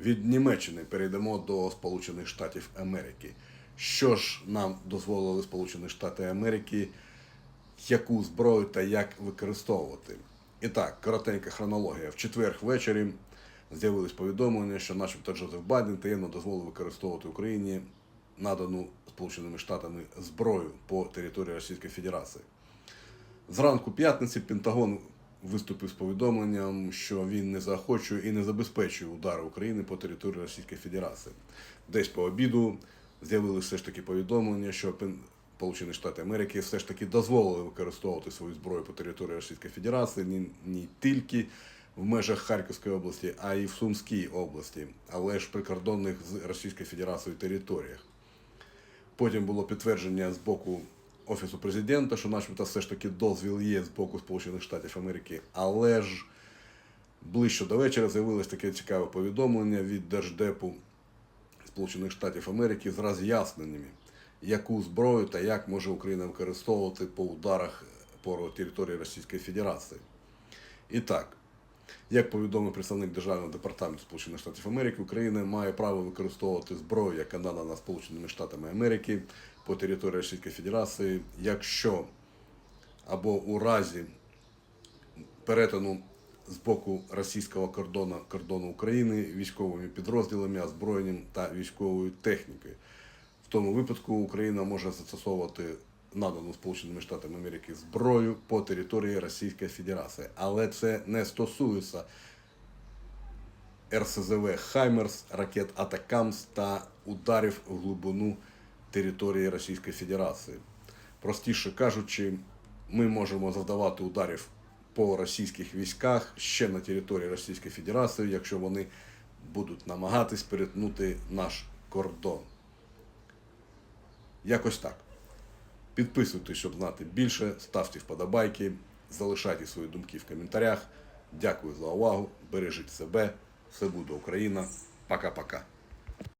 Від Німеччини перейдемо до Сполучених Штатів Америки. Що ж нам дозволили Сполучені Штати Америки, яку зброю та як використовувати? І так, коротенька хронологія. В четвер ввечері з'явились повідомлення, що начебто Джозеф Байден таємно дозволив використовувати Україні надану Сполученими Штатами зброю по території Російської Федерації. Зранку п'ятниці Пентагон виступив з повідомленням, що він не заохочує і не забезпечує удари України по території Російської Федерації. Десь по обіду з'явилися все ж таки повідомлення, що Сполучені Штати Америки все ж таки дозволили використовувати свою зброю по території Російської Федерації не, не тільки в межах Харківської області, а й в Сумській області, але ж прикордонних з Російською Федерацією територіях. Потім було підтвердження з боку Офісу президента, що начебто все ж таки дозвіл є з боку Сполучених Штатів Америки, але ж ближче до вечора з'явилось таке цікаве повідомлення від Держдепу Сполучених Штатів Америки з роз'ясненнями, яку зброю та як може Україна використовувати по ударах по території Російської Федерації. І так, як повідомив представник Державного департаменту Сполучених Штатів Америки, Україна має право використовувати зброю, яка надана Сполученими Штатами Америки по території Російської Федерації, якщо або у разі перетину з боку російського кордону, кордону України військовими підрозділами, озброєнням та військовою технікою. В тому випадку Україна може застосовувати надану Сполученими Штатами Америки зброю по території Російської Федерації. Але це не стосується РСЗВ Хаймерс, ракет Атакамс та ударів в глибину території Російської Федерації. Простіше кажучи, ми можемо завдавати ударів по російських військах ще на території Російської Федерації, якщо вони будуть намагатись перетнути наш кордон. Якось так. Підписуйтесь, щоб знати більше, ставте вподобайки, залишайте свої думки в коментарях. Дякую за увагу. Бережіть себе. Все буде Україна. Пока-пока.